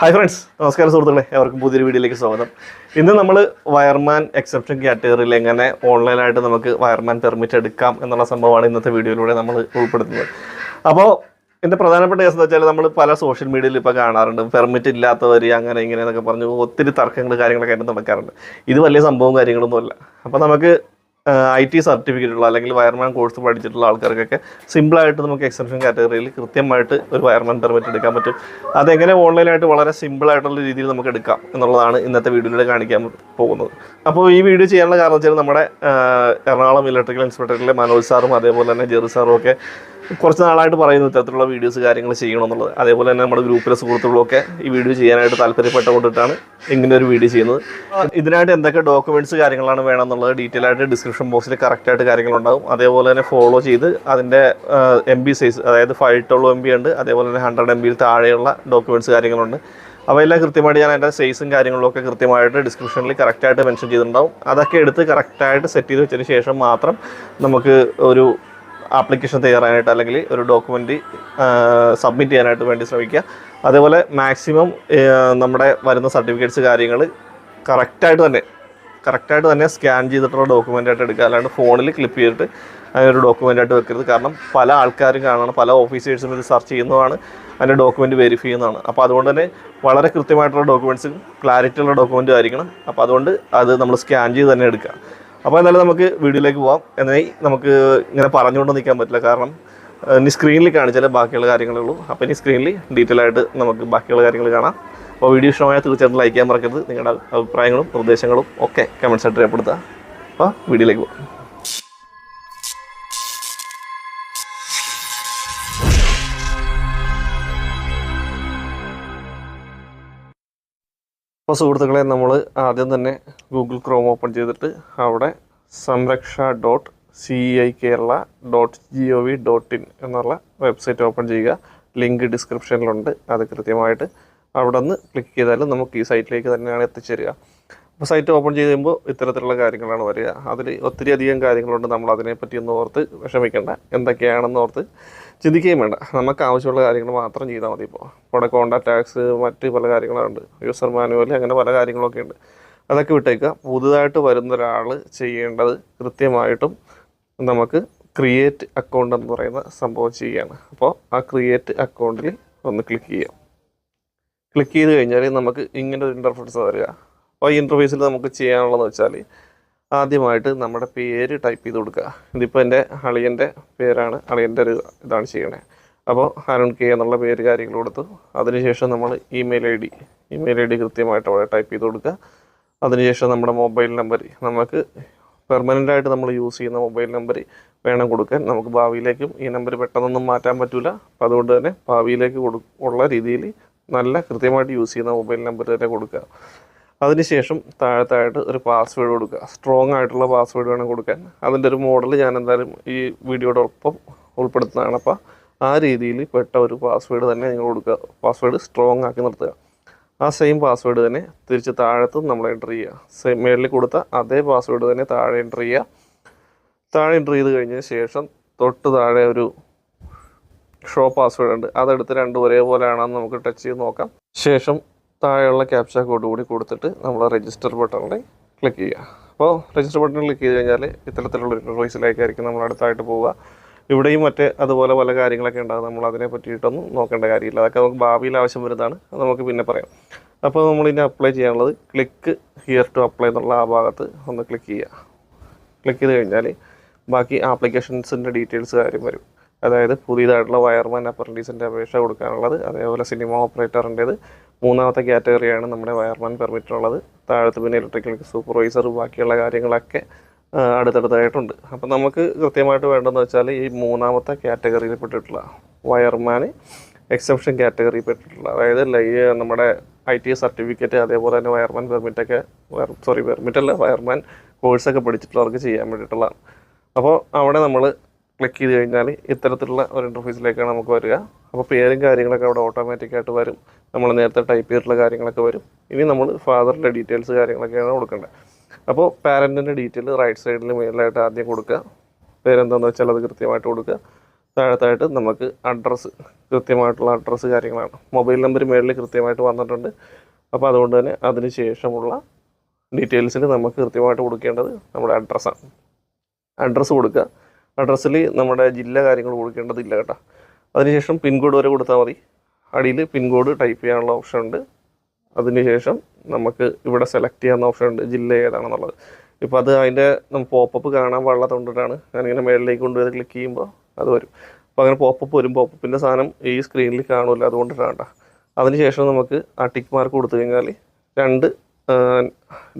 Hi friends നമസ്കാരം സുഹൃത്തുക്കളെ. എവർക്കും പുതിയൊരു വീഡിയോയിലേക്ക് സ്വാഗതം. ഇന്ന് നമ്മൾ വയർമാൻ എക്സെപ്ഷൻ കാറ്റഗറിയിൽ എങ്ങനെ ഓൺലൈനായിട്ട് നമുക്ക് വയർമാൻ പെർമിറ്റ് എടുക്കാം എന്നുള്ള സംഭവമാണ് ഇന്നത്തെ വീഡിയോയിലൂടെ നമ്മൾ ഉൾപ്പെടുത്തുന്നത്. അപ്പോൾ ഇതിന്റെ പ്രധാനപ്പെട്ട കേസ് എന്ന് വെച്ചാൽ നമ്മൾ പല സോഷ്യൽ മീഡിയയിൽ ഇപ്പോൾ കാണാറുണ്ട്. പെർമിറ്റ് ഇല്ലാത്തവർ അങ്ങനെ ഇങ്ങനെ എന്നൊക്കെ പറഞ്ഞു ഒത്തിരി തർക്കങ്ങൾ കാര്യങ്ങളൊക്കെ ആയിട്ട് നടക്കാറുണ്ട്. ഇത് വലിയ സംഭവം കാര്യങ്ങളൊന്നുമല്ല. അപ്പോൾ നമുക്ക് ഐ ടി സർട്ടിഫിക്കറ്റ് ഉള്ള അല്ലെങ്കിൽ വയർമാൻ കോഴ്സ് പഠിച്ചിട്ടുള്ള ആൾക്കാർക്കൊക്കെ സിമ്പിളായിട്ട് നമുക്ക് എക്സെപ്ഷൻ കാറ്റഗറിയിൽ കൃത്യമായിട്ട് ഒരു വയർമാൻ പെർമിറ്റ് എടുക്കാൻ പറ്റും. അതെങ്ങനെ ഓൺലൈനായിട്ട് വളരെ സിമ്പിളായിട്ടുള്ള രീതിയിൽ നമുക്ക് എടുക്കാം എന്നുള്ളതാണ് ഇന്നത്തെ വീഡിയോയിലൂടെ കാണിക്കാൻ പോകുന്നത്. അപ്പോൾ ഈ വീഡിയോ ചെയ്യാനുള്ള കാരണം വെച്ചാൽ നമ്മുടെ എറണാകുളം ഇലക്ട്രിക്കൽ ഇൻസ്പെക്ടറിലെ മനോജ് സാറും അതേപോലെ തന്നെ ജെറി സാറും ഒക്കെ കുറച്ച് നാളായിട്ട് പറയുന്നു ഇത്തരത്തിലുള്ള വീഡിയോസ് കാര്യങ്ങൾ ചെയ്യണമെന്നുള്ളത്. അതേപോലെ തന്നെ നമ്മുടെ ഗ്രൂപ്പിലെ സുഹൃത്തുക്കളൊക്കെ ഈ വീഡിയോ ചെയ്യാനായിട്ട് താല്പര്യപ്പെട്ടുകൊണ്ടിട്ടാണ് ഇങ്ങനെ ഒരു വീഡിയോ ചെയ്യുന്നത്. ഇതിനായിട്ട് എന്തൊക്കെ ഡോക്യുമെന്റ്സ് കാര്യങ്ങളാണ് വേണമെന്നുള്ളത് ഡീറ്റെയിൽ ആയിട്ട് ഡിസ്ക്രിപ്ഷൻ ബോക്സിൽ കറക്റ്റായിട്ട് കാര്യങ്ങളുണ്ടാവും. അതേപോലെ തന്നെ ഫോളോ ചെയ്ത് അതിന്റെ എം ബി സൈസ് അതായത് ഫൈവ് ട്വൽവ് എം ബി ഉണ്ട്. അതേപോലെ തന്നെ ഹൺഡ്രഡ് എം ബിയിൽ താഴെയുള്ള ഡോക്യുമെന്റ്സ് കാര്യങ്ങളുണ്ട്. അവയെല്ലാം കൃത്യമായിട്ട് ഞാൻ അതിന്റെ സൈസും കാര്യങ്ങളൊക്കെ കൃത്യമായിട്ട് ഡിസ്ക്രിപ്ഷനിൽ കറക്റ്റായിട്ട് മെൻഷൻ ചെയ്തിട്ടുണ്ടാവും. അതൊക്കെ എടുത്ത് കറക്റ്റായിട്ട് സെറ്റ് ചെയ്ത് വെച്ചതിന് ശേഷം മാത്രം നമുക്ക് ഒരു ആപ്ലിക്കേഷൻ തയ്യാറാനായിട്ട് അല്ലെങ്കിൽ ഒരു ഡോക്യുമെന്റ് സബ്മിറ്റ് ചെയ്യാനായിട്ട് വേണ്ടി ശ്രമിക്കുക. അതേപോലെ മാക്സിമം നമ്മുടെ വരുന്ന സർട്ടിഫിക്കറ്റ്സ് കാര്യങ്ങൾ കറക്റ്റായിട്ട് തന്നെ കറക്റ്റായിട്ട് തന്നെ സ്കാൻ ചെയ്തിട്ടുള്ള ഡോക്യുമെന്റ് ആയിട്ട് എടുക്കുക. അല്ലാണ്ട് ഫോണിൽ ക്ലിപ്പ് ചെയ്തിട്ട് അതിനൊരു ഡോക്യുമെന്റ് ആയിട്ട് വെക്കരുത്. കാരണം പല ആൾക്കാരും കാണണം പല ഓഫീസേഴ്സും ഇത് സെർച്ച് ചെയ്യുന്നതാണ് അതിന്റെ ഡോക്യുമെന്റ് വെരിഫൈ ചെയ്യുന്നതാണ്. അപ്പോൾ അതുകൊണ്ട് തന്നെ വളരെ കൃത്യമായിട്ടുള്ള ഡോക്യുമെന്റ്സും ക്ലാരിറ്റി ഉള്ള ഡോക്യുമെന്റ് ആയിരിക്കണം. അപ്പോൾ അതുകൊണ്ട് അത് നമ്മൾ സ്കാൻ ചെയ്ത് തന്നെ എടുക്കുക. അപ്പോൾ എന്നാലും നമുക്ക് വീഡിയോയിലേക്ക് പോവാം. എന്നാൽ നമുക്ക് ഇങ്ങനെ പറഞ്ഞുകൊണ്ട് നിൽക്കാൻ പറ്റില്ല. കാരണം ഇനി സ്ക്രീനിൽ കാണിച്ചാലേ ബാക്കിയുള്ള കാര്യങ്ങളേ ഉള്ളൂ അപ്പോൾ ഇനി സ്ക്രീനിൽ ഡീറ്റെയിൽ ആയിട്ട് നമുക്ക് ബാക്കിയുള്ള കാര്യങ്ങൾ കാണാം. അപ്പോൾ വീഡിയോ ഇഷ്ടമായ തീർച്ചയായിട്ടും ലൈക്ക് ചെയ്യാൻ മറക്കരുത്. നിങ്ങളുടെ അഭിപ്രായങ്ങളും നിർദ്ദേശങ്ങളും ഒക്കെ കമൻസ് ആയിട്ട് രേഖപ്പെടുത്തുക. അപ്പോൾ വീഡിയോയിലേക്ക് പോകാം അപ്പോൾ സുഹൃത്തുക്കളെ നമ്മൾ ആദ്യം തന്നെ ഗൂഗിൾ ക്രോം ഓപ്പൺ ചെയ്തിട്ട് അവിടെ Samraksha dot C I Kerala dot G O V dot in എന്നുള്ള വെബ്സൈറ്റ് ഓപ്പൺ ചെയ്യുക. ലിങ്ക് ഡിസ്ക്രിപ്ഷനിലുണ്ട്. അത് കൃത്യമായിട്ട് അവിടെ നിന്ന് ക്ലിക്ക് ചെയ്താലും നമുക്ക് ഈ സൈറ്റിലേക്ക് തന്നെയാണ് എത്തിച്ചേരുക. അപ്പോൾ സൈറ്റ് ഓപ്പൺ ചെയ്ത് കഴിയുമ്പോൾ ഇത്തരത്തിലുള്ള കാര്യങ്ങളാണ് വരിക. അതിൽ ഒത്തിരി അധികം കാര്യങ്ങളുണ്ട്. നമ്മൾ അതിനെപ്പറ്റി ഒന്ന് ഓർത്ത് വിഷമിക്കേണ്ട. എന്തൊക്കെയാണെന്ന് ഓർത്ത് ചിന്തിക്കുകയും വേണ്ട. നമുക്ക് ആവശ്യമുള്ള കാര്യങ്ങൾ മാത്രം ചെയ്താൽ മതി ഇപ്പോൾ. ഇവിടെ കോണ്ടാക്ട് ടാക്സ് മറ്റ് പല കാര്യങ്ങളുണ്ട്. യൂസർ മാനുവൽ അങ്ങനെ പല കാര്യങ്ങളൊക്കെ ഉണ്ട്. അതൊക്കെ വിട്ടേക്കുക. പുതുതായിട്ട് വരുന്ന ഒരാൾ ചെയ്യേണ്ടത് കൃത്യമായിട്ടും നമുക്ക് ക്രിയേറ്റ് അക്കൗണ്ട് എന്ന് പറയുന്ന സംഭവം ചെയ്യുകയാണ്. അപ്പോൾ ആ ക്രിയേറ്റ് അക്കൗണ്ടിൽ ഒന്ന് ക്ലിക്ക് ചെയ്യാം ക്ലിക്ക് ചെയ്ത് കഴിഞ്ഞാൽ നമുക്ക് ഇങ്ങനെ ഒരു ഇന്റർഫേസ് വരിക. അപ്പോൾ ഈ ഇന്റർഫേസിൽ നമുക്ക് ചെയ്യാനുള്ളതെന്ന് വെച്ചാൽ ആദ്യമായിട്ട് നമ്മുടെ പേര് ടൈപ്പ് ചെയ്ത് കൊടുക്കുക. ഇതിപ്പോൾ എന്റെ അളിയന്റെ പേരാണ്. അളിയന്റെ ഒരു ഇതാണ് ചെയ്യണേ അപ്പോൾ അരുൺ കെ എന്നുള്ള പേര് കാര്യങ്ങൾ കൊടുത്തു. അതിനുശേഷം നമ്മൾ email I D. Email I D കൃത്യമായിട്ട് അവിടെ ടൈപ്പ് ചെയ്ത് കൊടുക്കുക. അതിനുശേഷം നമ്മുടെ മൊബൈൽ നമ്പർ നമുക്ക് പെർമനന്റ് ആയിട്ട് നമ്മൾ യൂസ് ചെയ്യുന്ന മൊബൈൽ നമ്പർ വേണം കൊടുക്കാൻ. നമുക്ക് ഭാവിയിലേക്കും ഈ നമ്പർ പെട്ടെന്നൊന്നും മാറ്റാൻ പറ്റില്ല അപ്പം അതുകൊണ്ട് തന്നെ ഭാവിയിലേക്ക് കൊടു ഉള്ള രീതിയിൽ നല്ല കൃത്യമായിട്ട് യൂസ് ചെയ്യുന്ന മൊബൈൽ നമ്പർ തന്നെ കൊടുക്കുക. അതിനുശേഷം താഴത്തായിട്ട് ഒരു പാസ്വേഡ് കൊടുക്കുക. സ്ട്രോങ് ആയിട്ടുള്ള പാസ്വേഡ് വേണം കൊടുക്കാൻ. അതിന്റെ ഒരു മോഡൽ ഞാൻ എന്തായാലും ഈ വീഡിയോടൊപ്പം ഉൾപ്പെടുത്തുന്നതാണ്. അപ്പോൾ ആ രീതിയിൽ പെട്ട ഒരു പാസ്വേഡ് തന്നെ നിങ്ങൾ കൊടുക്കുക. പാസ്വേഡ് സ്ട്രോങ് ആക്കി നിർത്തുക. ആ സെയിം പാസ്വേഡ് തന്നെ തിരിച്ച് താഴത്തും നമ്മൾ എന്റർ ചെയ്യുക. സെയിം മേളിൽ കൊടുത്ത അതേ പാസ്വേഡ് തന്നെ താഴെ എന്റർ ചെയ്യുക. താഴെ എന്റർ ചെയ്ത് കഴിഞ്ഞ ശേഷം തൊട്ട് താഴെ ഒരു ഷോ പാസ്വേഡ് ഉണ്ട്. അതെടുത്ത് രണ്ടും ഒരേപോലെ ആണെന്ന് നമുക്ക് ടച്ച് ചെയ്ത് നോക്കാം. ശേഷം താഴെയുള്ള ക്യാപ്ച കോഡ് കൂടി കൊടുത്തിട്ട് നമ്മൾ രജിസ്റ്റർ ബട്ടണിൽ ക്ലിക്ക് ചെയ്യുക. അപ്പോൾ രജിസ്റ്റർ ബട്ടണിൽ ക്ലിക്ക് ചെയ്ത് കഴിഞ്ഞാൽ ഇത്തരത്തിലുള്ള ഒരു ഇന്റർഫേസിലേക്കായിരിക്കും നമ്മൾ അടുത്തായിട്ട് പോവുക. ഇവിടെയും മറ്റ് അതുപോലെ പല കാര്യങ്ങളൊക്കെ ഉണ്ടാകും നമ്മൾ അതിനെ പറ്റിയിട്ടൊന്നും നോക്കേണ്ട കാര്യമില്ല. അതൊക്കെ നമുക്ക് ഭാവിയിൽ ആവശ്യം വരുന്നതാണ്. അത് നമുക്ക് പിന്നെ പറയാം. അപ്പോൾ നമ്മൾ ഇനി അപ്ലൈ ചെയ്യാനുള്ളത് ക്ലിക്ക് ഹിയർ ടു അപ്ലൈ എന്നുള്ള ആ ഭാഗത്ത് ഒന്ന് ക്ലിക്ക് ചെയ്യുക. ക്ലിക്ക് ചെയ്ത് കഴിഞ്ഞാൽ ബാക്കി ആപ്ലിക്കേഷൻസിന്റെ ഡീറ്റെയിൽസ് കാര്യം വരും. അതായത് പുതിയതായിട്ടുള്ള വയർമാൻ അപ്രന്റീസിന്റെ അപേക്ഷ കൊടുക്കാനുള്ളത് അതേപോലെ സിനിമ ഓപ്പറേറ്ററിന്റേത് മൂന്നാമത്തെ കാറ്റഗറിയാണ് നമ്മുടെ വയർമാൻ പെർമിറ്റിനുള്ളത് താഴത്ത് പിന്നെ ഇലക്ട്രിക്കൽ സൂപ്പർവൈസർ ബാക്കിയുള്ള കാര്യങ്ങളൊക്കെ അടുത്തടുത്തായിട്ടുണ്ട്. അപ്പം നമുക്ക് കൃത്യമായിട്ട് വേണ്ടതെന്ന് വെച്ചാൽ ഈ മൂന്നാമത്തെ കാറ്റഗറിയിൽ പെട്ടിട്ടുള്ള വയർമാൻ എക്സെപ്ഷൻ കാറ്റഗറിയിൽ പെട്ടിട്ടുള്ള അതായത് ലൈ- നമ്മുടെ ഐ ടി സർട്ടിഫിക്കറ്റ് അതേപോലെ തന്നെ വയർമാൻ പെർമിറ്റൊക്കെ വയർ സോറി പെർമിറ്റല്ല വയർമാൻ കോഴ്സൊക്കെ പഠിച്ചിട്ടുള്ളവർക്ക് ചെയ്യാൻ വേണ്ടിയിട്ടുള്ളതാണ്. അപ്പോൾ അവിടെ നമ്മൾ ക്ലിക്ക് ചെയ്ത് കഴിഞ്ഞാൽ ഇത്തരത്തിലുള്ള ഒരു ഇന്റർഫേസിലേക്കാണ് നമുക്ക് വരിക. അപ്പോൾ പേരും കാര്യങ്ങളൊക്കെ അവിടെ ഓട്ടോമാറ്റിക്കായിട്ട് വരും. നമ്മൾ നേരത്തെ ടൈപ്പ് ചെയ്തിട്ടുള്ള കാര്യങ്ങളൊക്കെ വരും. ഇനി നമ്മൾ ഫാദറിന്റെ ഡീറ്റെയിൽസ് കാര്യങ്ങളൊക്കെയാണ് കൊടുക്കേണ്ടത് അപ്പോൾ പാരന്റിന്റെ ഡീറ്റെയിൽ റൈറ്റ് സൈഡിൽ മെയിലായിട്ട് ആദ്യം കൊടുക്കുക പേരെന്താണെന്ന് വെച്ചാൽ അത് കൃത്യമായിട്ട് കൊടുക്കുക താഴത്തായിട്ട് നമുക്ക് അഡ്രസ്സ് കൃത്യമായിട്ടുള്ള അഡ്രസ്സ് കാര്യങ്ങളാണ്. മൊബൈൽ നമ്പർ മേളിൽ കൃത്യമായിട്ട് വന്നിട്ടുണ്ട്. അപ്പോൾ അതുകൊണ്ട് തന്നെ അതിന് ശേഷമുള്ള ഡീറ്റെയിൽസിൽ നമുക്ക് കൃത്യമായിട്ട് കൊടുക്കേണ്ടത് നമ്മുടെ അഡ്രസ്സാണ് അഡ്രസ്സ് കൊടുക്കുക അഡ്രസ്സിൽ നമ്മുടെ ജില്ല കാര്യങ്ങൾ കൊടുക്കേണ്ടതില്ല കേട്ടോ. അതിനുശേഷം പിൻകോഡ് വരെ കൊടുത്താൽ മതി. അടിയിൽ പിൻകോഡ് ടൈപ്പ് ചെയ്യാനുള്ള ഓപ്ഷൻ ഉണ്ട്. അതിനുശേഷം നമുക്ക് ഇവിടെ സെലക്ട് ചെയ്യാവുന്ന ഓപ്ഷൻ ഉണ്ട് ജില്ല ഏതാണെന്നുള്ളത്. ഇപ്പോൾ അത് അതിന്റെ നമുക്ക് പോപ്പപ്പ് കാണാൻ പാടില്ലാത്തതുകൊണ്ടിട്ടാണ് ഞാനിങ്ങനെ മേളിലേക്ക് കൊണ്ടുപോയി ക്ലിക്ക് ചെയ്യുമ്പോൾ അത് വരും. അപ്പോൾ അങ്ങനെ പോപ്പപ്പ് വരും. പോപ്പപ്പിന്റെ സാധനം ഈ സ്ക്രീനിൽ കാണില്ല. അതുകൊണ്ടിട്ടാണ് അതിനുശേഷം നമുക്ക് ആ ടിക്ക് മാർക്ക് കൊടുത്തു കഴിഞ്ഞാൽ രണ്ട്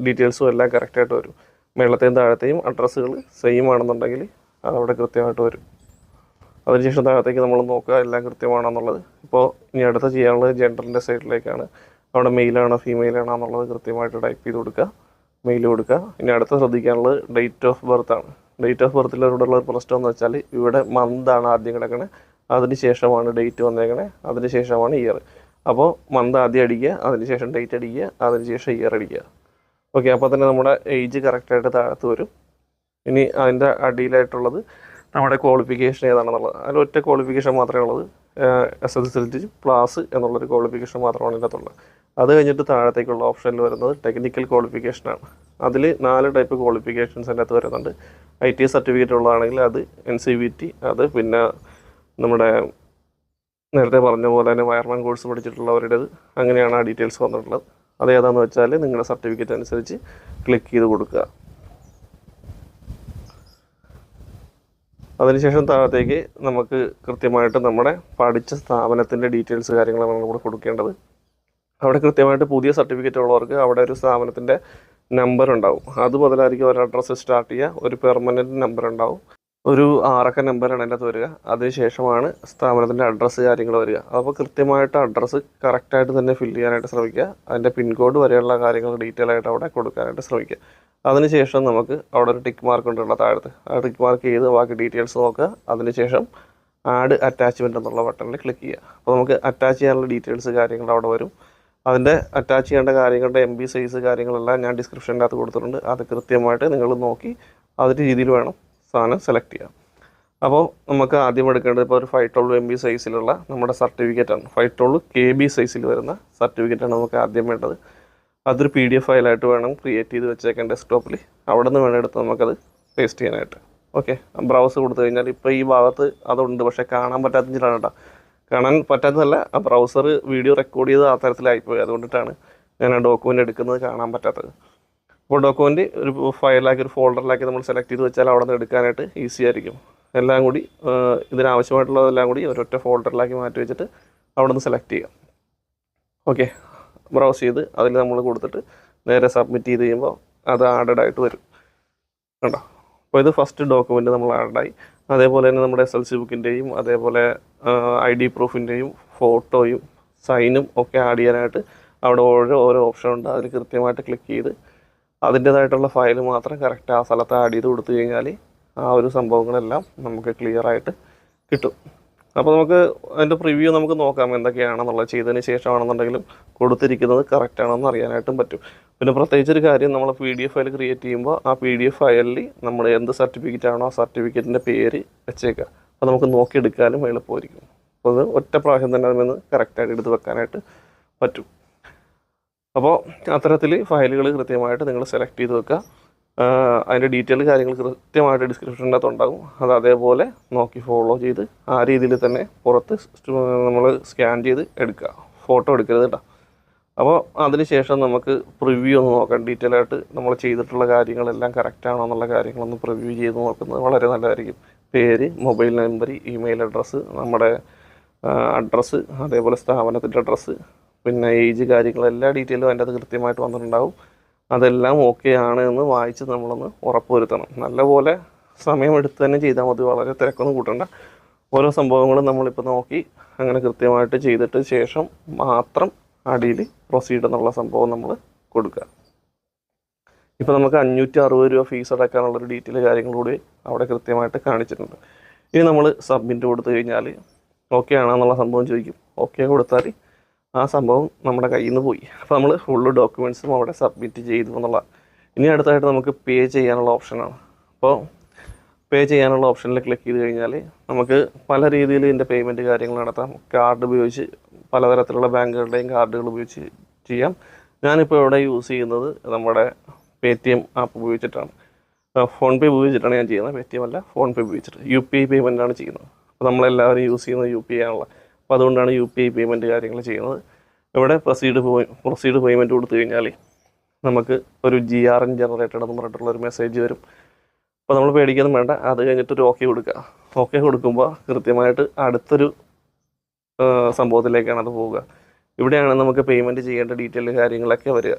ഡീറ്റെയിൽസും എല്ലാം കറക്റ്റായിട്ട് വരും. മേളത്തെയും താഴത്തെയും അഡ്രസ്സുകൾ സെയിം ആണെന്നുണ്ടെങ്കിൽ അതവിടെ കൃത്യമായിട്ട് വരും. അതിനുശേഷം താഴത്തേക്ക് നമ്മൾ നോക്കുക എല്ലാം കൃത്യമാണെന്നുള്ളത്. ഇപ്പോൾ ഇനി അടുത്ത ചെയ്യാനുള്ളത് ജെൻഡറിന്റെ സൈഡിലേക്കാണ്. അവിടെ മെയിലാണോ ഫീമെയിലാണോ എന്നുള്ളത് കൃത്യമായിട്ട് ടൈപ്പ് ചെയ്ത് കൊടുക്കുക മെയിൽ കൊടുക്കുക. ഇനി അടുത്ത ശ്രദ്ധിക്കാനുള്ളത് ഡേറ്റ് ഓഫ് ബർത്ത് ആണ്. ഡേറ്റ് ഓഫ് ബർത്തിൽ ഇവിടെയുള്ള പ്രശ്നം എന്ന് വെച്ചാൽ ഇവിടെ മന്താണ് ആദ്യം കിടക്കണേ. അതിനുശേഷമാണ് ഡേറ്റ് വന്നേക്കണേ. അതിനുശേഷമാണ് ഇയർ അപ്പോൾ മന്ത് ആദ്യം അടിക്കുക അതിനുശേഷം ഡേറ്റ് അടിക്കുക അതിനുശേഷം ഇയർ അടിക്കുക. ഓക്കെ അപ്പോൾ തന്നെ നമ്മുടെ ഏജ് കറക്റ്റായിട്ട് താഴത്ത് വരും. ഇനി അതിന്റെ അടിയിലായിട്ടുള്ളത് നമ്മുടെ ക്വാളിഫിക്കേഷൻ ഏതാണെന്നുള്ളത്. അതിൽ ഒറ്റ ക്വാളിഫിക്കേഷൻ മാത്രമേ ഉള്ളത് S S L C plus എന്നുള്ളൊരു ക്വാളിഫിക്കേഷൻ മാത്രമാണ് ഇതിനകത്തുള്ളത്. അത് കഴിഞ്ഞിട്ട് താഴത്തേക്കുള്ള ഓപ്ഷനിൽ വരുന്നത് ടെക്നിക്കൽ ക്വാളിഫിക്കേഷനാണ് അതിൽ നാല് ടൈപ്പ് ക്വാളിഫിക്കേഷൻസ് അതിനകത്ത് വരുന്നുണ്ട്. ഐ ടി സർട്ടിഫിക്കറ്റ് ഉള്ളതാണെങ്കിൽ അത് എൻ സി വി ടി അത് പിന്നെ നമ്മുടെ നേരത്തെ പറഞ്ഞ പോലെ തന്നെ വയർമാൻ കോഴ്സ് പഠിച്ചിട്ടുള്ളവരുടേത്. അങ്ങനെയാണ് ആ ഡീറ്റെയിൽസ് വന്നിട്ടുള്ളത്. അത് ഏതാണെന്ന് വെച്ചാൽ നിങ്ങളുടെ സർട്ടിഫിക്കറ്റ് അനുസരിച്ച് ക്ലിക്ക് ചെയ്ത് കൊടുക്കുക. അതിനുശേഷം താഴത്തേക്ക് നമുക്ക് കൃത്യമായിട്ട് നമ്മുടെ പഠിച്ച സ്ഥാപനത്തിന്റെ ഡീറ്റെയിൽസ് കാര്യങ്ങളാണ് നമ്മൾ കൊടുക്കേണ്ടത്. അവിടെ കൃത്യമായിട്ട് പുതിയ സർട്ടിഫിക്കറ്റ് ഉള്ളവർക്ക് അവിടെ ഒരു സ്ഥാപനത്തിന്റെ നമ്പർ ഉണ്ടാവും. അത് മുതലായിരിക്കും ഒരു അഡ്രസ്സ് സ്റ്റാർട്ട് ചെയ്യുക. ഒരു പെർമനന്റ് നമ്പർ ഉണ്ടാവും. ഒരു ആറക്ക നമ്പറാണ് അതിന്റെ അകത്ത് വരിക അതിനുശേഷമാണ് സ്ഥാപനത്തിന്റെ അഡ്രസ്സ് കാര്യങ്ങൾ വരിക. അപ്പോൾ കൃത്യമായിട്ട് അഡ്രസ്സ് കറക്റ്റായിട്ട് തന്നെ ഫില്ല് ചെയ്യാനായിട്ട് ശ്രമിക്കുക. അതിന്റെ പിൻകോഡ് വരെയുള്ള കാര്യങ്ങൾ ഡീറ്റെയിൽ ആയിട്ട് അവിടെ കൊടുക്കാനായിട്ട് ശ്രമിക്കുക. അതിനുശേഷം നമുക്ക് അവിടെ ഒരു ടിക്ക് മാർക്ക് ഉണ്ടല്ലോ താഴത്ത്. ആ ടിക്ക് മാർക്ക് ചെയ്ത് ബാക്കി ഡീറ്റെയിൽസ് നോക്കുക. അതിനുശേഷം ആഡ് അറ്റാച്ച്മെന്റ് എന്നുള്ള ബട്ടണിൽ ക്ലിക്ക് ചെയ്യുക. അപ്പോൾ നമുക്ക് അറ്റാച്ച് ചെയ്യാനുള്ള ഡീറ്റെയിൽസ് കാര്യങ്ങൾ അവിടെ വരും. അതിന്റെ അറ്റാച്ച് ചെയ്യേണ്ട കാര്യങ്ങളുടെ എം ബി സൈസ് കാര്യങ്ങളെല്ലാം ഞാൻ ഡിസ്ക്രിപ്ഷന്റെ അകത്ത് കൊടുത്തിട്ടുണ്ട്. അത് കൃത്യമായിട്ട് നിങ്ങൾ നോക്കി അതിന്റെ രീതിയിൽ വേണം സാധനം സെലക്ട് ചെയ്യാം. അപ്പോൾ നമുക്ക് ആദ്യം എടുക്കേണ്ടത് ഇപ്പോൾ ഒരു ഫൈവ് ട്വൽവ് എം ബി സൈസിലുള്ള നമ്മുടെ സർട്ടിഫിക്കറ്റാണ് ഫൈവ് ട്വൽവ് കെ ബി സൈസിൽ വരുന്ന സർട്ടിഫിക്കറ്റാണ് നമുക്ക് ആദ്യം വേണ്ടത്. അതൊരു പി ഡി എഫ് ഫയലായിട്ട് വേണം ക്രിയേറ്റ് ചെയ്ത് വെച്ചേക്കാൻ ഡെസ്ക്ടോപ്പിൽ അവിടെ നിന്ന് വേണം എടുത്ത് നമുക്കത് പേസ്റ്റ് ചെയ്യാനായിട്ട്. ഓക്കെ ബ്രൗസ് കൊടുത്തു കഴിഞ്ഞാൽ ഇപ്പോൾ ഈ ഭാഗത്ത് അതുണ്ട്. പക്ഷേ കാണാൻ പറ്റാത്തതിലാണ് കേട്ടോ. കാണാൻ പറ്റാത്തതല്ല ആ ബ്രൗസർ വീഡിയോ റെക്കോർഡ് ചെയ്ത് ആ തരത്തിലായിപ്പോയി അതുകൊണ്ടിട്ടാണ് ഞാൻ ആ ഡോക്യുമെന്റ് എടുക്കുന്നത് കാണാൻ പറ്റാത്തത്. ഡോക്യുമെന്റ് ഒരു ഫയലാക്കി ഒരു ഫോൾഡറിലാക്കി നമ്മൾ സെലക്ട് ചെയ്ത് വെച്ചാൽ അവിടെ നിന്ന് എടുക്കാനായിട്ട് ഈസി ആയിരിക്കും. എല്ലാം കൂടി ഇതിനാവശ്യമായിട്ടുള്ളതെല്ലാം കൂടി ഒരൊറ്റ ഫോൾഡറിലാക്കി മാറ്റി വെച്ചിട്ട് അവിടെ നിന്ന് സെലക്ട് ചെയ്യാം. ഓക്കെ ബ്രൗസ് ചെയ്ത് അതിൽ നമ്മൾ കൊടുത്തിട്ട് നേരെ സബ്മിറ്റ് ചെയ്ത് കഴിയുമ്പോൾ അത് ആഡഡ് ആയിട്ട് വരും. കണ്ടോ? അപ്പോൾ ഇത് ഫസ്റ്റ് ഡോക്യുമെന്റ് നമ്മൾ ആഡായി അതേപോലെ തന്നെ നമ്മുടെ എസ് എൽ സി ബുക്കിന്റെയും അതേപോലെ ഐ ഡി പ്രൂഫിന്റെയും ഫോട്ടോയും സൈനും ഒക്കെ ആഡ് ചെയ്യാനായിട്ട് അവിടെ ഓരോ ഓരോ ഓപ്ഷൻ ഉണ്ട്. അതിൽ കൃത്യമായിട്ട് ക്ലിക്ക് ചെയ്ത് അതിന്റേതായിട്ടുള്ള ഫയൽ മാത്രം കറക്റ്റ് ആ സ്ഥലത്ത് ആഡ് ചെയ്ത് കൊടുത്തു കഴിഞ്ഞാൽ ആ ഒരു സംഭവങ്ങളെല്ലാം നമുക്ക് ക്ലിയർ ആയിട്ട് കിട്ടും. അപ്പോൾ നമുക്ക് അതിന്റെ പ്രിവ്യൂ നമുക്ക് നോക്കാം എന്തൊക്കെയാണെന്നുള്ളത്. ചെയ്തതിന് ശേഷമാണെന്നുണ്ടെങ്കിലും കൊടുത്തിരിക്കുന്നത് കറക്റ്റ് ആണെന്ന് അറിയാനായിട്ടും പറ്റും. പിന്നെ പ്രത്യേകിച്ച് ഒരു കാര്യം നമ്മൾ P D F file create ചെയ്യുമ്പോൾ ആ പി ഡി എഫ് ഫയലിൽ നമ്മൾ എന്ത് സർട്ടിഫിക്കറ്റ് ആണോ ആ സർട്ടിഫിക്കറ്റിന്റെ പേര് വെച്ചേക്കുക അപ്പോൾ നമുക്ക് നോക്കിയെടുക്കാനും എളുപ്പമായിരിക്കും. അപ്പോൾ അത് ഒറ്റ പ്രാവശ്യം തന്നെ അതിൽ നിന്ന് കറക്റ്റായിട്ട് എടുത്ത് വെക്കാനായിട്ട് പറ്റും. അപ്പോൾ അത്തരത്തിൽ ഫയലുകൾ കൃത്യമായിട്ട് നിങ്ങൾ സെലക്ട് ചെയ്ത് വെക്കുക. അതിന്റെ ഡീറ്റെയിൽ കാര്യങ്ങൾ കൃത്യമായിട്ട് ഡിസ്ക്രിപ്ഷന്റെ അകത്ത് ഉണ്ടാകും അത് അതേപോലെ നോക്കി ഫോളോ ചെയ്ത് ആ രീതിയിൽ തന്നെ പുറത്ത് നമ്മൾ സ്കാൻ ചെയ്ത് എടുക്കുക. ഫോട്ടോ എടുക്കരുത് കേട്ടോ. അപ്പോൾ അതിനുശേഷം നമുക്ക് പ്രിവ്യൂ ഒന്ന് നോക്കാം. ഡീറ്റെയിൽ ആയിട്ട് നമ്മൾ ചെയ്തിട്ടുള്ള കാര്യങ്ങളെല്ലാം കറക്റ്റ് ആണോ എന്നുള്ള കാര്യങ്ങളൊന്ന് പ്രിവ്യൂ ചെയ്ത് നോക്കുന്നത് വളരെ നല്ലതായിരിക്കും. പേര് മൊബൈൽ നമ്പർ ഇമെയിൽ അഡ്രസ്സ് നമ്മുടെ അഡ്രസ്സ് അതേപോലെ സ്ഥാപനത്തിന്റെ അഡ്രസ്സ് പിന്നെ ഏജ് കാര്യങ്ങൾ എല്ലാ ഡീറ്റെയിലും അതിന്റെ അത് കൃത്യമായിട്ട് വന്നിട്ടുണ്ടാവും. അതെല്ലാം ഓക്കെ ആണ് എന്ന് വായിച്ച് നമ്മളൊന്ന് ഉറപ്പുവരുത്തണം. നല്ലപോലെ സമയമെടുത്ത് തന്നെ ചെയ്താൽ മതി. വളരെ തിരക്കൊന്നും കൂട്ടണ്ട. ഓരോ സംഭവങ്ങളും നമ്മളിപ്പോൾ നോക്കി അങ്ങനെ കൃത്യമായിട്ട് ചെയ്തിട്ട് ശേഷം മാത്രം അടിയിൽ പ്രൊസീഡ് എന്നുള്ള സംഭവം നമ്മൾ കൊടുക്കുക. ഇപ്പോൾ നമുക്ക് അഞ്ഞൂറ്റി അറുപത് രൂപ ഫീസ് അടക്കാനുള്ളൊരു ഡീറ്റെയിൽ കാര്യങ്ങൾ കൂടി അവിടെ കൃത്യമായിട്ട് കാണിച്ചിട്ടുണ്ട്. ഇനി നമ്മൾ സബ്മിറ്റ് കൊടുത്തു കഴിഞ്ഞാൽ ഓക്കെ ആണെന്നുള്ള സംഭവം ചോദിക്കും. ഓക്കെ കൊടുത്താൽ ആ സംഭവം നമ്മുടെ കയ്യിൽ നിന്ന് പോയി അപ്പോൾ നമ്മൾ ഫുള്ള് ഡോക്യുമെന്റ്സും അവിടെ സബ്മിറ്റ് ചെയ്തു എന്നുള്ള ഇനി അടുത്തായിട്ട് നമുക്ക് പേ ചെയ്യാനുള്ള ഓപ്ഷനാണ് അപ്പോൾ പേ ചെയ്യാനുള്ള ഓപ്ഷനിൽ ക്ലിക്ക് ചെയ്ത് കഴിഞ്ഞാൽ നമുക്ക് പല രീതിയിൽ ഇതിന്റെ പേയ്മെന്റ് കാര്യങ്ങൾ നടത്താം. കാർഡ് ഉപയോഗിച്ച് പലതരത്തിലുള്ള ബാങ്കുകളുടെയും കാർഡുകൾ ഉപയോഗിച്ച് ചെയ്യാം. ഞാനിപ്പോൾ ഇവിടെ യൂസ് ചെയ്യുന്നത് നമ്മുടെ പേ ടി എം ആപ്പ് ഉപയോഗിച്ചിട്ടാണ്. ഫോൺ പേ ഉപയോഗിച്ചിട്ടാണ് ഞാൻ ചെയ്യുന്നത്. പേ ടി എം അല്ല ഫോൺ പേ ഉപയോഗിച്ചിട്ട്. യു പി ഐ പേയ്മെന്റാണ് ചെയ്യുന്നത്. അപ്പോൾ നമ്മളെല്ലാവരും യൂസ് ചെയ്യുന്നത് യു പി ഐ ആണല്ലോ. അപ്പോൾ അതുകൊണ്ടാണ് യു പി ഐ പേയ്മെന്റ് കാര്യങ്ങൾ ചെയ്യുന്നത്. ഇവിടെ പ്രൊസീഡ് പ്രൊസീഡ് പേയ്മെന്റ് കൊടുത്തു കഴിഞ്ഞാൽ നമുക്ക് ഒരു ജി ആർ എൻ ജനറേറ്റഡ് എന്ന് പറഞ്ഞിട്ടുള്ള ഒരു മെസ്സേജ് വരും. അപ്പോൾ നമ്മൾ പേടിക്കൊന്നും വേണ്ട അത് കഴിഞ്ഞിട്ടൊരു ഓക്കെ കൊടുക്കുക. ഓക്കെ കൊടുക്കുമ്പോൾ കൃത്യമായിട്ട് അടുത്തൊരു സംഭവത്തിലേക്കാണ് അത് പോവുക. ഇവിടെയാണ് നമുക്ക് പേയ്മെന്റ് ചെയ്യേണ്ട ഡീറ്റെയിൽ കാര്യങ്ങളൊക്കെ വരിക.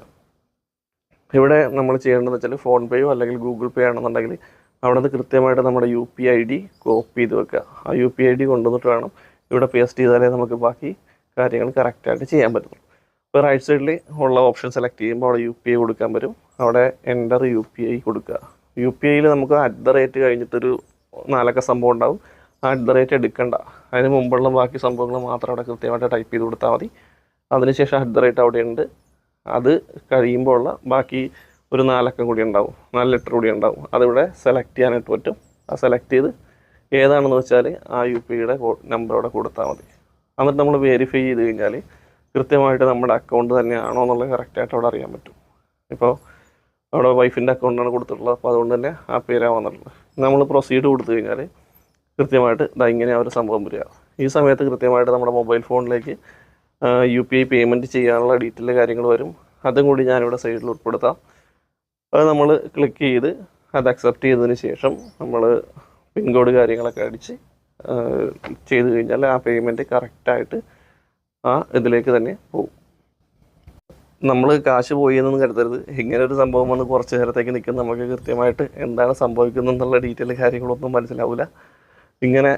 ഇവിടെ നമ്മൾ ചെയ്യേണ്ടതെന്ന് വെച്ചാൽ ഫോൺ പേയോ അല്ലെങ്കിൽ ഗൂഗിൾ പേ ആണെന്നുണ്ടെങ്കിൽ അവിടെ നിന്ന് കൃത്യമായിട്ട് നമ്മുടെ U P I D copy ചെയ്ത് വെക്കുക. ആ യു പി ഐ ഡി കൊണ്ടുവന്നിട്ട് വേണം ഇവിടെ പേസ്റ്റ് ചെയ്താലേ നമുക്ക് ബാക്കി കാര്യങ്ങൾ കറക്റ്റായിട്ട് ചെയ്യാൻ പറ്റുള്ളൂ. ഇപ്പോൾ റൈറ്റ് സൈഡിൽ ഉള്ള ഓപ്ഷൻ സെലക്ട് ചെയ്യുമ്പോൾ അവിടെ യു പി ഐ കൊടുക്കാൻ വരും അവിടെ എന്റർ യു പി ഐ കൊടുക്കുക. യു പി ഐയിൽ നമുക്ക് അറ്റ് ദ റേറ്റ് കഴിഞ്ഞിട്ടൊരു നാലക്ക സംഭവം ഉണ്ടാവും. ആ അറ്റ് ദ റേറ്റ് എടുക്കണ്ട. അതിന് മുമ്പുള്ള ബാക്കി സംഭവങ്ങൾ മാത്രം അവിടെ കൃത്യമായിട്ട് ടൈപ്പ് ചെയ്ത് കൊടുത്താൽ മതി. അതിനുശേഷം അറ്റ് ദ റേറ്റ് അവിടെ ഉണ്ട്. അത് കഴിയുമ്പോൾ ഉള്ള ബാക്കി ഒരു നാലക്കം കൂടി ഉണ്ടാവും. നാല് ലെറ്റർ കൂടി ഉണ്ടാവും. അതിവിടെ സെലക്ട് ചെയ്യാനായിട്ട് പറ്റും. ആ സെലക്ട് ചെയ്ത് ഏതാണെന്ന് വെച്ചാൽ ആ യു പി ഐയുടെ നമ്പർ അവിടെ കൊടുത്താൽ മതി. എന്നിട്ട് നമ്മൾ വെരിഫൈ ചെയ്ത് കഴിഞ്ഞാൽ കൃത്യമായിട്ട് നമ്മുടെ അക്കൗണ്ട് തന്നെയാണോ എന്നുള്ളത് കറക്റ്റായിട്ട് അവിടെ അറിയാൻ പറ്റും. ഇപ്പോൾ അവിടെ വൈഫിന്റെ അക്കൗണ്ടാണ് കൊടുത്തിട്ടുള്ളത്. അപ്പോൾ അതുകൊണ്ട് തന്നെ ആ പേരാണ് വന്നിട്ടുള്ളത്. നമ്മൾ പ്രൊസീഡ് കൊടുത്തു കഴിഞ്ഞാൽ കൃത്യമായിട്ട് ഇതാ ഇങ്ങനെ ഒരു സംഭവം വരിക. ഈ സമയത്ത് കൃത്യമായിട്ട് നമ്മുടെ മൊബൈൽ ഫോണിലേക്ക് യു പി ഐ പേയ്മെന്റ് ചെയ്യാനുള്ള ഡീറ്റെയിൽ കാര്യങ്ങൾ വരും. അതും കൂടി ഞാനിവിടെ സൈഡിൽ ഉൾപ്പെടുത്താം. അത് നമ്മൾ ക്ലിക്ക് ചെയ്ത് അത് അക്സെപ്റ്റ് ചെയ്തതിന് ശേഷം നമ്മൾ പിൻകോഡ് കാര്യങ്ങളൊക്കെ അടിച്ച് ചെയ്ത് കഴിഞ്ഞാൽ ആ പേയ്മെന്റ് കറക്റ്റായിട്ട് ആ ഇതിലേക്ക് തന്നെ പോകും. നമ്മൾ കാശ് പോയി എന്നൊന്നും കരുതരുത്. ഇങ്ങനെ ഒരു സംഭവം വന്ന് കുറച്ച് നേരത്തേക്ക് നിൽക്കുന്ന നമുക്ക് കൃത്യമായിട്ട് എന്താണ് സംഭവിക്കുന്നത് എന്നുള്ള ഡീറ്റെയിൽ കാര്യങ്ങളൊന്നും മനസ്സിലാവില്ല ഇങ്ങനെ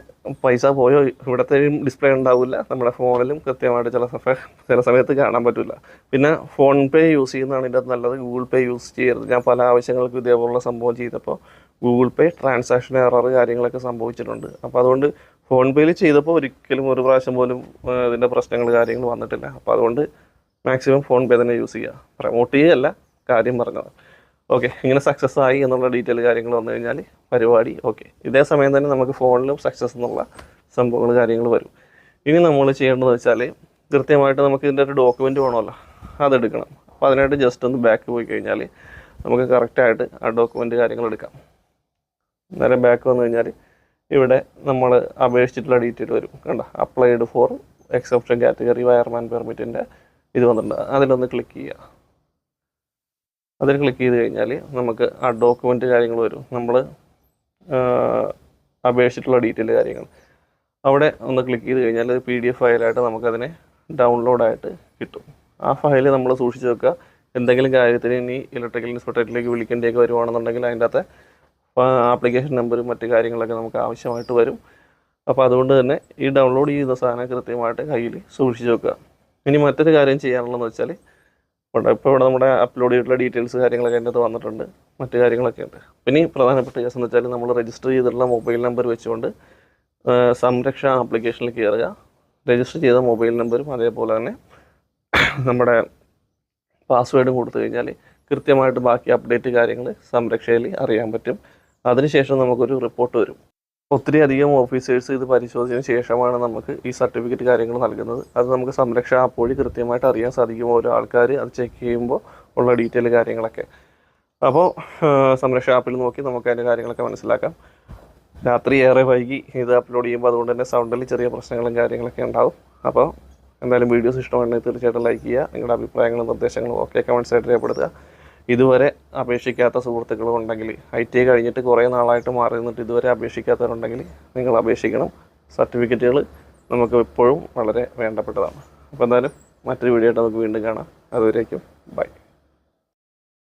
പൈസ പോയോ? ഇവിടത്തെയും ഡിസ്പ്ലേ ഉണ്ടാവില്ല നമ്മുടെ ഫോണിലും കൃത്യമായിട്ട് ചില സഫ ചില സമയത്ത് കാണാൻ പറ്റില്ല പിന്നെ ഫോൺ പേ യൂസ് ചെയ്യുന്നതാണ് ഇതിന്റെ നല്ലത്. ഗൂഗിൾ പേ യൂസ് ചെയ്യരുത്. ഞാൻ പല ആവശ്യങ്ങൾക്കും ഇതേപോലുള്ള സംഭവം ചെയ്തപ്പോൾ ഗൂഗിൾ പേ ട്രാൻസാക്ഷൻ എറർ കാര്യങ്ങളൊക്കെ സംഭവിച്ചിട്ടുണ്ട്. അപ്പോൾ അതുകൊണ്ട് ഫോൺ പേയിൽ ചെയ്തപ്പോൾ ഒരിക്കലും ഒരു പ്രാവശ്യം പോലും ഇതിന്റെ പ്രശ്നങ്ങൾ കാര്യങ്ങൾ വന്നിട്ടില്ല. അപ്പോൾ അതുകൊണ്ട് മാക്സിമം ഫോൺ പേ തന്നെ യൂസ് ചെയ്യുക. പ്രൊമോട്ട് ചെയ്യുകയല്ല കാര്യം പറഞ്ഞത് ഓക്കെ ഇങ്ങനെ സക്സസ് ആയി എന്നുള്ള ഡീറ്റെയിൽ കാര്യങ്ങൾ വന്നു കഴിഞ്ഞാൽ പരിപാടി ഓക്കെ ഇതേ സമയം തന്നെ നമുക്ക് ഫോണിലും സക്സസ് എന്നുള്ള സംഭവങ്ങൾ കാര്യങ്ങൾ വരും. ഇനി നമ്മൾ ചെയ്യേണ്ടതെന്ന് വെച്ചാൽ കൃത്യമായിട്ട് നമുക്ക് ഇതിന്റെ ഒരു ഡോക്യുമെന്റ് വേണമല്ലോ. അതെടുക്കണം. അപ്പോൾ അതിനായിട്ട് ജസ്റ്റ് ഒന്ന് ബാക്ക് പോയി കഴിഞ്ഞാൽ നമുക്ക് കറക്റ്റായിട്ട് ആ ഡോക്യുമെന്റ് കാര്യങ്ങൾ എടുക്കാം. നേരെ ബാക്ക് വന്നു കഴിഞ്ഞാൽ ഇവിടെ നമ്മൾ അപേക്ഷിച്ചിട്ടുള്ള ഡീറ്റെയിൽ വരും. കണ്ട? Applied for exception category wireman പെർമിറ്റിന്റെ ഇത് വന്നിട്ടുണ്ട്. അതിലൊന്ന് ക്ലിക്ക് ചെയ്യുക. അതിൽ ക്ലിക്ക് ചെയ്ത് കഴിഞ്ഞാൽ നമുക്ക് ആ ഡോക്യുമെന്റ് കാര്യങ്ങൾ വരും. നമ്മൾ അപേക്ഷിച്ചിട്ടുള്ള ഡീറ്റെയിൽ കാര്യങ്ങൾ. അവിടെ ഒന്ന് ക്ലിക്ക് ചെയ്ത് കഴിഞ്ഞാൽ പി ഡി എഫ് ഫയലായിട്ട് നമുക്കതിനെ ഡൗൺലോഡായിട്ട് കിട്ടും. ആ ഫയൽ നമ്മൾ സൂക്ഷിച്ച് വെക്കുക. എന്തെങ്കിലും കാര്യത്തിന് ഇനി ഇലക്ട്രിക്കൽ ഇൻസ്പെക്ടറേറ്റിലേക്ക് വിളിക്കേണ്ടിയൊക്കെ വരുവാണെന്നുണ്ടെങ്കിൽ അതിന്റെ അകത്തെ ആപ്ലിക്കേഷൻ നമ്പറും മറ്റു കാര്യങ്ങളൊക്കെ നമുക്ക് ആവശ്യമായിട്ട് വരും. അപ്പോൾ അതുകൊണ്ട് തന്നെ ഈ ഡൗൺലോഡ് ചെയ്ത സാധനം കൃത്യമായിട്ട് കയ്യിൽ സൂക്ഷിച്ച് വെക്കുക. ഇനി മറ്റൊരു കാര്യം ചെയ്യാനുള്ളതെന്ന് വെച്ചാൽ ഇവിടെ ഇപ്പോൾ ഇവിടെ നമ്മുടെ അപ്ലോഡ് ചെയ്തിട്ടുള്ള ഡീറ്റെയിൽസ് കാര്യങ്ങളൊക്കെ അതിന്റെ അകത്ത് വന്നിട്ടുണ്ട്. മറ്റു കാര്യങ്ങളൊക്കെ ഉണ്ട്. പിന്നെ പ്രധാനപ്പെട്ട കേസ് എന്ന് വെച്ചാൽ നമ്മൾ രജിസ്റ്റർ ചെയ്തിട്ടുള്ള മൊബൈൽ നമ്പർ വെച്ചുകൊണ്ട് സംരക്ഷ ആപ്ലിക്കേഷനിൽ കയറുക രജിസ്റ്റർ ചെയ്ത മൊബൈൽ നമ്പറും അതേപോലെ തന്നെ നമ്മുടെ പാസ്വേഡും കൊടുത്തു കഴിഞ്ഞാൽ കൃത്യമായിട്ട് ബാക്കി അപ്ഡേറ്റ് കാര്യങ്ങൾ സംരക്ഷയിൽ അറിയാൻ പറ്റും. അതിനുശേഷം നമുക്കൊരു റിപ്പോർട്ട് വരും. ഒത്തിരി അധികം ഓഫീസേഴ്സ് ഇത് പരിശോധിച്ചതിന് ശേഷമാണ് നമുക്ക് ഈ സർട്ടിഫിക്കറ്റ് കാര്യങ്ങൾ നൽകുന്നത്. അത് നമുക്ക് സംരക്ഷണ ആപ്പ് കൃത്യമായിട്ട് അറിയാൻ സാധിക്കും ഓരോ ആൾക്കാർ അത് ചെക്ക് ചെയ്യുമ്പോൾ ഉള്ള ഡീറ്റെയിൽ കാര്യങ്ങളൊക്കെ. അപ്പോൾ സംരക്ഷ ആപ്പിൽ നോക്കി നമുക്ക് അതിന്റെ കാര്യങ്ങളൊക്കെ മനസ്സിലാക്കാം. രാത്രി ഏറെ വൈകി ഇത് അപ്ലോഡ് ചെയ്യുമ്പോൾ അതുകൊണ്ട് തന്നെ സൗണ്ടിൽ ചെറിയ പ്രശ്നങ്ങളും കാര്യങ്ങളൊക്കെ ഉണ്ടാവും. അപ്പോൾ എന്തായാലും വീഡിയോസ് ഇഷ്ടമാണെങ്കിൽ തീർച്ചയായിട്ടും ലൈക്ക് ചെയ്യുക. നിങ്ങളുടെ അഭിപ്രായങ്ങളും നിർദ്ദേശങ്ങളും ഒക്കെ കമൻസ് ആയിട്ട് രേഖപ്പെടുത്തുക. ഇതുവരെ അപേക്ഷിക്കാത്ത സുഹൃത്തുക്കളും ഉണ്ടെങ്കിൽ ഐ ടി ഐ കഴിഞ്ഞിട്ട് കുറേ നാളായിട്ട് മാറി നിന്നിട്ട് ഇതുവരെ അപേക്ഷിക്കാത്തവരുണ്ടെങ്കിൽ നിങ്ങൾ അപേക്ഷിക്കണം. സർട്ടിഫിക്കറ്റുകൾ നമുക്ക് എപ്പോഴും വളരെ വേണ്ടപ്പെട്ടതാണ്. അപ്പോൾ എന്തായാലും മറ്റൊരു വീഡിയോ ആയിട്ട് നമുക്ക് വീണ്ടും കാണാം. അതുവരേക്കും ബൈ.